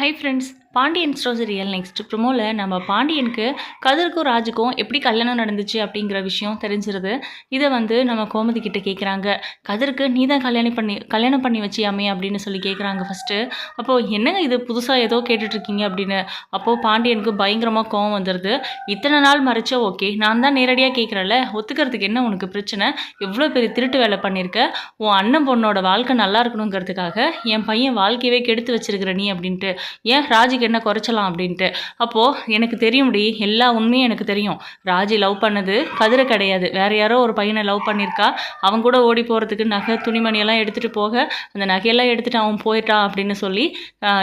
Hi friends Pandian stores real next ப்ரொமோவில் நம்ம பாண்டியனுக்கு கதிருக்கும் ராஜுக்கும் எப்படி கல்யாணம் நடந்துச்சு அப்படிங்கிற விஷயம் தெரிஞ்சிருது. இதை வந்து நம்ம கோமதி கிட்ட கேட்குறாங்க கதிருக்கு நீ தான் கல்யாணம் பண்ணி கல்யாணம் பண்ணி வச்சியாமே அப்படின்னு சொல்லி கேட்குறாங்க ஃபஸ்ட்டு அப்போது என்னங்க இது? புதுசாக ஏதோ கேட்டுட்ருக்கீங்க அப்படின்னு. அப்போது பாண்டியனுக்கு பயங்கரமாக கோவம் வந்துடுது இத்தனை நாள் மறைச்சா ஓகே. நான் தான் நேரடியாக கேட்குறேன்ல ஒத்துக்கிறதுக்கு என்ன உனக்கு பிரச்சனை? எவ்வளோ பெரிய திருட்டு வேலை பண்ணியிருக்க உன் அண்ணன் பொண்ணோட வாழ்க்கை நல்லா இருக்கணுங்கிறதுக்காக என் பையன் வாழ்க்கையவே கெடுத்து வச்சிருக்கிற நீ அப்படின்ட்டு. ஏன் ராஜுக்கு என்ன குறைச்சலாம் அப்படின்ட்டு. அப்போது எனக்கு தெரியும்டி எல்லா உண்மையும் எனக்கு தெரியும். ராஜி லவ் பண்ணது கதிரை கிடையாது. வேற யாரோ ஒரு பையனை லவ் பண்ணியிருக்கா. அவன் கூட ஓடி போகிறதுக்கு நகை துணிமணியெல்லாம் எடுத்துகிட்டு போக அந்த நகையெல்லாம் எடுத்துகிட்டு அவன் போயிட்டான் அப்படின்னு சொல்லி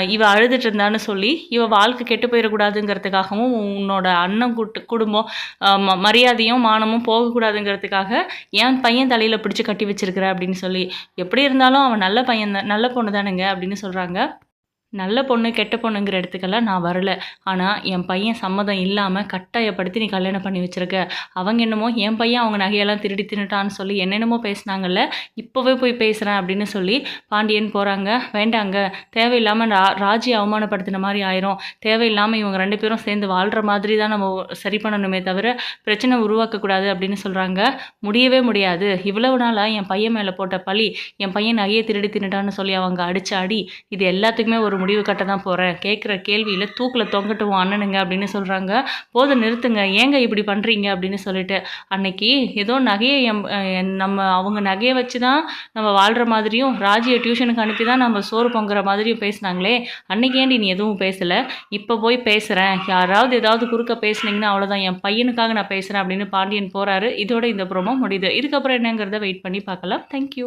இவ அழுதுட்டு இருந்தான்னு சொல்லி இவ வாழ்க்கை கெட்டு போயிடக்கூடாதுங்கிறதுக்காகவும் உன்னோட அண்ணன் கூட்டு குடும்பம் ம- மரியாதையும் மானமும் போகக்கூடாதுங்கிறதுக்காக என் பையன் தலையில் பிடிச்சி கட்டி வச்சிருக்கிற அப்படின்னு சொல்லி. எப்படி இருந்தாலும் அவன் நல்ல பையன் தான் நல்ல பொண்ணு தானுங்க அப்படின்னு சொல்கிறாங்க நல்ல பொண்ணு கெட்ட பொண்ணுங்கிற இடத்துக்கெல்லாம் நான் வரல. ஆனால் என் பையன் சம்மதம் இல்லாமல் கட்டாயப்படுத்தி நீ கல்யாணம் பண்ணி வச்சிருக்க. அவங்க என்னமோ என் பையன் அவங்க நகையெல்லாம் திருடி தின்னுட்டான்னு சொல்லி என்னென்னமோ பேசினாங்கல்ல இப்போவே போய் பேசுகிறேன் அப்படின்னு சொல்லி பாண்டியன் போகிறாங்க வேண்டாங்க தேவையில்லாமல் ரா ராஜி அவமானப்படுத்தின மாதிரி ஆயிரும். தேவையில்லாமல் இவங்க ரெண்டு பேரும் சேர்ந்து வாழ்கிற மாதிரி தான் நம்ம சரி பண்ணணுமே தவிர பிரச்சனை உருவாக்கக்கூடாது அப்படின்னு சொல்கிறாங்க முடியவே முடியாது. இவ்வளவு நாளாக என் பையன் மேலே போட்ட பழி என் பையன் நகையை திருடி தின்னுட்டான்னு சொல்லி அவங்க அடிச்ச அடி இது எல்லாத்துக்குமே ஒரு முடிவு கட்ட தான் போகிறேன் கேட்குற கேள்வியில் தூக்கில் தொங்கட்டும் அண்ணனுங்க அப்படின்னு சொல்கிறாங்க போது நிறுத்துங்க. ஏங்க இப்படி பண்ணுறீங்க அப்படின்னு சொல்லிட்டு. அன்னைக்கு ஏதோ நகையை எம் நம்ம அவங்க நகையை வச்சு தான் நம்ம வாழ்கிற மாதிரியும் ராஜியை டியூஷனுக்கு அனுப்பி தான் நம்ம சோறு பொங்குற மாதிரியும் பேசுனாங்களே. அன்னைக்கு ஏன்டி நீ எதுவும் பேசலை? இப்போ போய் பேசுகிறேன் யாராவது ஏதாவது குறுக்க பேசுனீங்கன்னா அவ்வளோதான் என் பையனுக்காக நான் பேசுகிறேன் அப்படின்னு பாண்டியன் போகிறாரு இதோட இந்த ப்ரோமோ முடியுது. இதுக்கப்புறம் என்னங்கிறத வெயிட் பண்ணி பார்க்கலாம். தேங்க்யூ